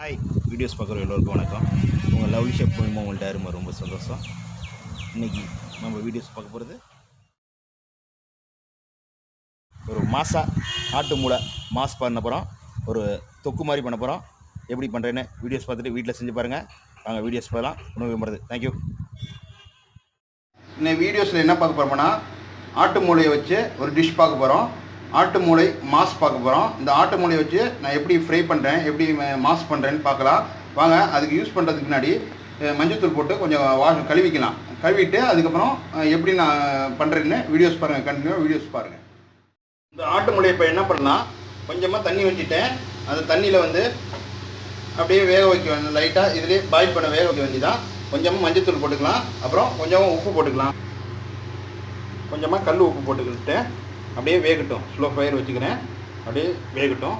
Hi videos பார்க்குற எல்லோருக்கும் வணக்கம். உங்கள் லவ்லி ஷேப் மூலிமா உங்கள்கிட்ட யாருமா ரொம்ப சந்தோஷம். இன்னைக்கு நம்ம வீடியோஸ் பார்க்க போகிறது ஒரு மாசா ஆட்டு மூளை மாஸ் பண்ண போகிறோம் ஒரு தொக்கு மாதிரி பண்ண போகிறோம் எப்படி பண்ணுறேன்னு வீடியோஸ் பார்த்துட்டு வீட்டில் செஞ்சு பாருங்கள் வாங்க வீடியோஸ் பார்க்கலாம். உணவு விரும்புறது. தேங்க்யூ இன்னைக்கு வீடியோஸில் என்ன பார்க்க போகிறோம்னா ஆட்டு மூளையை வச்சு ஒரு டிஷ் பார்க்க போகிறோம் ஆட்டு மூளை மாஸ் பார்க்க போகிறோம் இந்த ஆட்டு மூளையை வச்சு நான் எப்படி ஃப்ரை பண்ணுறேன் எப்படி மாஸ் பண்ணுறேன்னு பார்க்கலாம். வாங்க அதுக்கு யூஸ் பண்ணுறதுக்கு முன்னாடி மஞ்சத்தூள் போட்டு கொஞ்சம் வாஷ் கழுவிக்கலாம். கழுவிட்டு அதுக்கப்புறம் எப்படி நான் பண்ணுறேன்னு வீடியோஸ் பாருங்கள் கண்டினியூ வீடியோஸ் பாருங்கள் இந்த ஆட்டு மூளையை இப்போ என்ன பண்ணலாம் கொஞ்சமாக தண்ணி வச்சுட்டேன். அந்த தண்ணியில் வந்து அப்படியே வேக வைக்க வேணும் லைட்டாக இதுலேயே பாயில் பண்ண வேக வைக்க வேண்டியதான் கொஞ்சமாக மஞ்சத்தூள் போட்டுக்கலாம். அப்புறம் கொஞ்சமாக உப்பு போட்டுக்கலாம். கொஞ்சமாக கல் உப்பு போட்டுக்கிட்டேன் அப்படியே வேகட்டும். ஸ்லோ ஃபயர் வச்சுக்கிறேன். அப்படியே வேகட்டும்.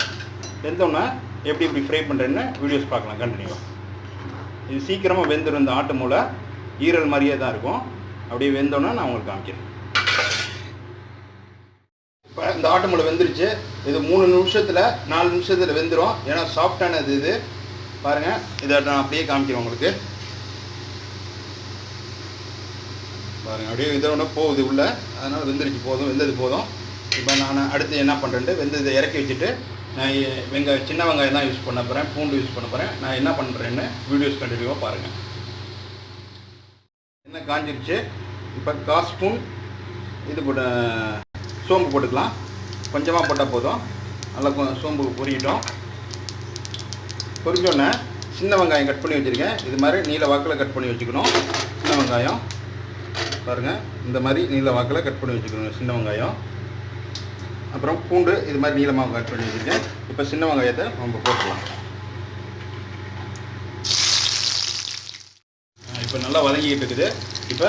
வெந்தோன்னே எப்படி இப்படி ஃப்ரை பண்ணுறேன்னு வீடியோஸ் பார்க்கலாம். கண்டினியூவாக இது சீக்கிரமாக வெந்துடும் இந்த ஆட்டு மூளை. ஈரல் மாதிரியே தான் இருக்கும். அப்படியே வெந்தோன்னே நான் உங்களுக்கு காமிக்கிறேன். இப்போ இந்த ஆட்டு மூளை வெந்துருச்சு. இது மூணு நிமிஷத்தில் நாலு நிமிஷத்தில் வெந்துடும் ஏன்னா சாஃப்டானது இது. பாருங்கள் இதை நான் அப்படியே காமிக்கிறேன் உங்களுக்கு. பாருங்கள் அப்படியே இதோட போகுது உள்ள. அதனால் வெந்துருச்சு. போதும். வெந்தது போதும். இப்போ நான் அடுத்து என்ன பண்ணுறேன்ட்டு வெந்ததை இறக்கி வச்சுட்டு நான் எ- சின்ன வெங்காயம் தான் யூஸ் பண்ண போகிறேன் பூண்டு யூஸ் பண்ண போகிறேன். நான் என்ன பண்ணுறேன்னு வீடியோஸ் கண்டினியூவாக பாருங்கள் என்ன காஞ்சிருச்சு. இப்போ கால் ஸ்பூன் இது போட்ட சோம்பு போட்டுக்கலாம். கொஞ்சமாக போட்டால் போதும். நல்லா சோம்பு பொரியட்டும். பொரிஞ்சோடனே சின்ன வெங்காயம் கட் பண்ணி வச்சுருக்கேன். இது மாதிரி நீல வாக்கில் கட் பண்ணி வச்சுக்கணும். சின்ன வெங்காயம். பாருங்கள் இந்த மாதிரி நீல வாக்கில் கட் பண்ணி வச்சுக்கணும் சின்ன வெங்காயம். அப்புறம் பூண்டு இது மாதிரி நீளமாக கட் பண்ணி வச்சுருக்கேன் இப்போ சின்ன வெங்காயத்தை நம்ம போட்டுக்கலாம். இப்போ நல்லா வதங்கிட்டு இருக்குது. இப்போ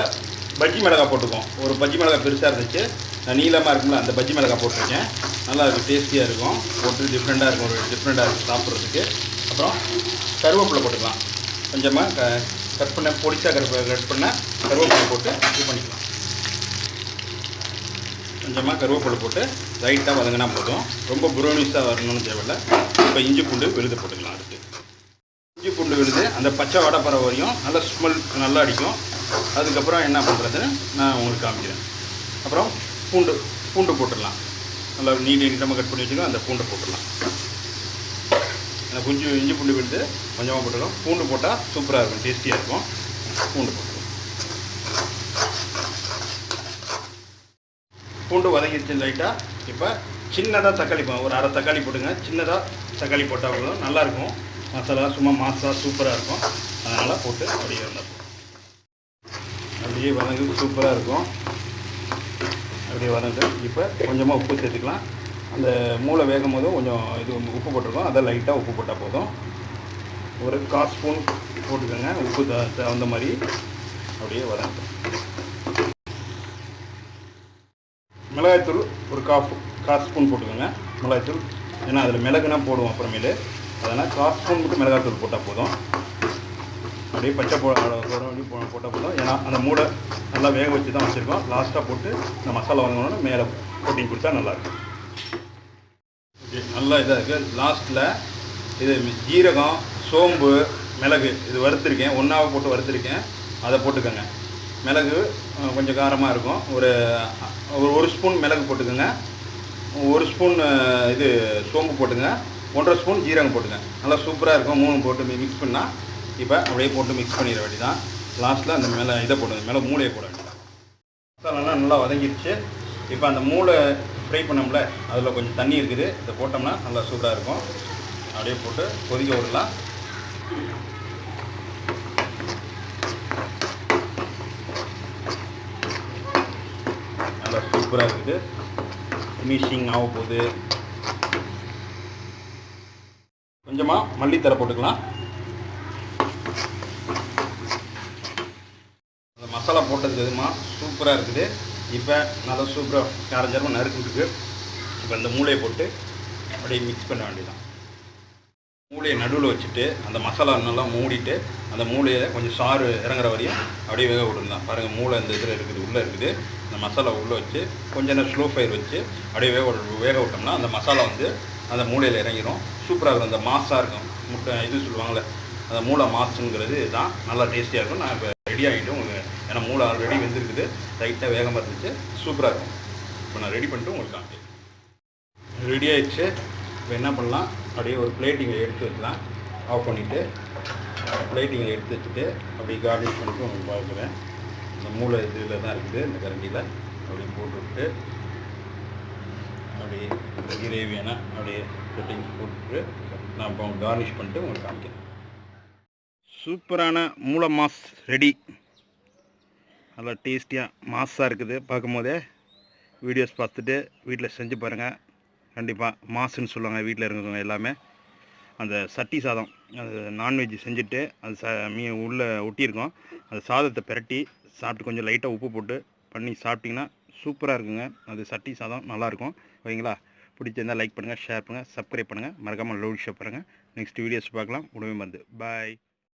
பஜ்ஜி மிளகாய் போட்டுக்குவோம். ஒரு பஜ்ஜி மிளகாய் பெருசாக இருந்துச்சு. நான் நீளமாக இருக்கும்ல அந்த பஜ்ஜி மிளகாய் போட்டிருக்கேன். நல்லா இருக்கும் டேஸ்டியாக இருக்கும். போட்டு டிஃப்ரெண்ட்டாக இருக்கும் ஒரு டிஃப்ரெண்ட்டாக இருக்கும் சாப்பிட்றதுக்கு. அப்புறம் கருவேப்பிலை போட்டுக்கலாம். கொஞ்சமாக க கட் பண்ண பொடிச்சா கருவே கட் பண்ண கருவேப்பிலை போட்டு இது பண்ணிக்கலாம். கொஞ்சமாக கருவேப்பிலை போட்டு லைட்டாக வதங்கினா போதும். ரொம்ப புரோனிஸாக வரணும்னு தேவையில்ல. இப்போ இஞ்சி பூண்டு விழுது போட்டுக்கலாம் அதுக்கு இஞ்சி பூண்டு விழுது அந்த பச்சை வடை பறவை வரையும் நல்லா ஸ்மெல் நல்லா அடிக்கும். அதுக்கப்புறம் என்ன பண்ணுறதுன்னு நான் உங்களுக்கு காமிக்கிறேன். அப்புறம் பூண்டு பூண்டு போட்டுடலாம். நல்லா நீட் நீட்டமாக கட் பண்ணி வச்சுக்கோ அந்த பூண்டை போட்டுடலாம். அந்த கொஞ்சம் இஞ்சி பூண்டு விழுது கொஞ்சமாக போட்டுக்கலாம் பூண்டு போட்டால் சூப்பராக இருக்கும் டேஸ்டியாக இருக்கும். பூண்டு போட்டு பூண்டு வதங்கிடுச்சு லைட்டாக இப்போ சின்னதாக தக்காளி போ- ஒரு அரை தக்காளி போட்டுங்க. சின்னதாக தக்காளி போட்டால் போதும் நல்லாயிருக்கும். மசாலா சும்மா மாசாக சூப்பராக இருக்கும். அதனால் போட்டு அப்படியே வந்தால் அப்படியே வதங்கி சூப்பராக இருக்கும். அப்படியே வதங்கு இப்போ கொஞ்சமாக உப்பு சேர்த்துக்கலாம். அந்த மூளை வேகும் போதும் கொஞ்சம் இது உப்பு போட்டிருக்கோம். அதை லைட்டாக உப்பு போட்டால் போதும். ஒரு கால் ஸ்பூன் போட்டுக்கோங்க. உப்பு த தகுந்த மாதிரி அப்படியே வதங்க மிளகாய்த்தூள் ஒரு காஃப் கால் ஸ்பூன் போட்டுக்கோங்க. மிளகாய்த்தூள். ஏன்னா அதில் மிளகுனா போடுவோம் அப்புறமேலு. அதனால் கால் ஸ்பூன் மட்டும் மிளகாய்த்தூள் போட்டால் போதும். அப்படியே பச்சை போ போட்டால் போதும். ஏன்னா அந்த மூடை நல்லா வேக வச்சு தான் வச்சுருக்கோம். லாஸ்ட்டாக போட்டு இந்த மசாலா வாங்கணும்னு மேலே போட்டிங் கொடுத்தா நல்லாயிருக்கும் ஓகே நல்லா இதாக இருக்குது லாஸ்ட்டில் இது ஜீரகம் சோம்பு மிளகு இது வறுத்துருக்கேன். ஒன்றாவை போட்டு வறுத்துருக்கேன். அதை போட்டுக்கோங்க. மிளகு கொஞ்சம் காரமாக இருக்கும். ஒரு ஒரு ஒரு ஸ்பூன் மிளகு போட்டுக்கோங்க. ஒரு ஸ்பூன் இது சோம்பு போட்டுங்க. ஒன்றரை ஸ்பூன் ஜீரகம் போட்டுங்க. நல்லா சூப்பராக இருக்கும். மூணு போட்டு மிக்ஸ் பண்ணால் இப்போ அப்படியே போட்டு மிக்ஸ் பண்ணிட வேண்டியதான் லாஸ்ட்டில் அந்த மேலே இதை போடுங்க. மேலே மூளையை போட வேண்டியதான் மசாலாலாம் நல்லா வதங்கிடுச்சு. இப்போ அந்த மூளை ஃப்ரை பண்ணோம்ல அதில் கொஞ்சம் தண்ணி இருக்குது. இதை போட்டோம்னா நல்லா சூப்பராக இருக்கும். அப்படியே போட்டு கொதிக்க விடலாம் நல்லா சூப்பராக இருக்குது. ஃபினிஷிங் ஆக போகுது கொஞ்சமாக மல்லித்தரை போட்டுக்கலாம். அந்த மசாலா போட்டதுக்கு எதுமா? சூப்பராக இருக்குது. இப்போ நல்லா சூப்பராக காரஞ்சாரமாக நறுக்கிட்டுருக்கு இப்போ இந்த மூளையை போட்டு அப்படியே மிக்ஸ் பண்ண வேண்டியதான் மூளையை நடுவில் வச்சுட்டு அந்த மசாலா நல்லா மூடிட்டு அந்த மூளையை கொஞ்சம் சாறு இறங்குற வரையும் அப்படியே வேக விடலாம் பாருங்கள் மூளை இந்த இதில் இருக்குது உள்ளே இருக்குது. அந்த மசாலா உள்ளே வச்சு கொஞ்ச நேரம் ஸ்லோ ஃபயர் வச்சு அப்படியே வேக வேக விட்டோம்னா அந்த மசாலா வந்து அந்த மூளையில் இறங்கிடும் சூப்பராக இருக்கும். அந்த மாஸாக இருக்கும். முட்டை இது சொல்லுவாங்கள்ல அந்த மூளை மாஸுங்கிறது தான் நல்லா டேஸ்டியாக இருக்கும். நான் இப்போ ரெடி ஆகிட்டு உங்களுக்கு. ஏன்னா மூளை ஆல்ரெடி வெந்திருக்குது. லைட்டாக வேகமாக இருந்துச்சு. சூப்பராக இருக்கும். இப்போ நான் ரெடி பண்ணிட்டு உங்களுக்கு காமிக்கிறேன். ரெடி ஆகிடுச்சு இப்போ என்ன பண்ணலாம்? அப்படியே ஒரு பிளேட்டிங்கை எடுத்து வச்சுலாம் ஆஃப் பண்ணிவிட்டு பிளேட்டிங்கை எடுத்து வச்சுட்டு அப்படியே கார்னிஷ் பண்ணிட்டு உங்களுக்கு பார்க்குறேன். இந்த மூளை இதில் தான் இருக்குது இந்த கரண்டியில். அப்படியே போட்டுவிட்டு அப்படியே கிரேவியான அப்படியே கட்டிங் போட்டுட்டு நான் இப்போ கார்னிஷ் பண்ணிட்டு உங்களுக்கு காமிக்கிறேன். சூப்பரான மூளை மாஸ் ரெடி. நல்லா டேஸ்டியாக மாஸாக இருக்குது. பார்க்கும்போதே வீடியோஸ் பார்த்துட்டு வீட்டில் செஞ்சு பாருங்கள் கண்டிப்பாக மாசுன்னு சொல்லுவாங்க வீட்டில் இருக்கிறவங்க எல்லாமே. அந்த சட்டி சாதம் அது நான்வெஜ் செஞ்சுட்டு அது ச மீ உள்ளே ஒட்டியிருக்கோம். அந்த சாதத்தை பிரட்டி சாப்பிட்டு கொஞ்சம் லைட்டாக உப்பு போட்டு பண்ணி சாப்பிட்டிங்கன்னா சூப்பராக இருக்குங்க. அது சட்டி சாதம் நல்லாயிருக்கும். ஓகேங்களா பிடிச்சிருந்தால் லைக் பண்ணுங்கள் ஷேர் பண்ணுங்கள் சப்ஸ்கிரைப் பண்ணுங்கள் மறக்காமல் லோட் ஷோ பாருங்கள் நெக்ஸ்ட் வீடியோஸ் பார்க்கலாம். உடனே வந்து பாய்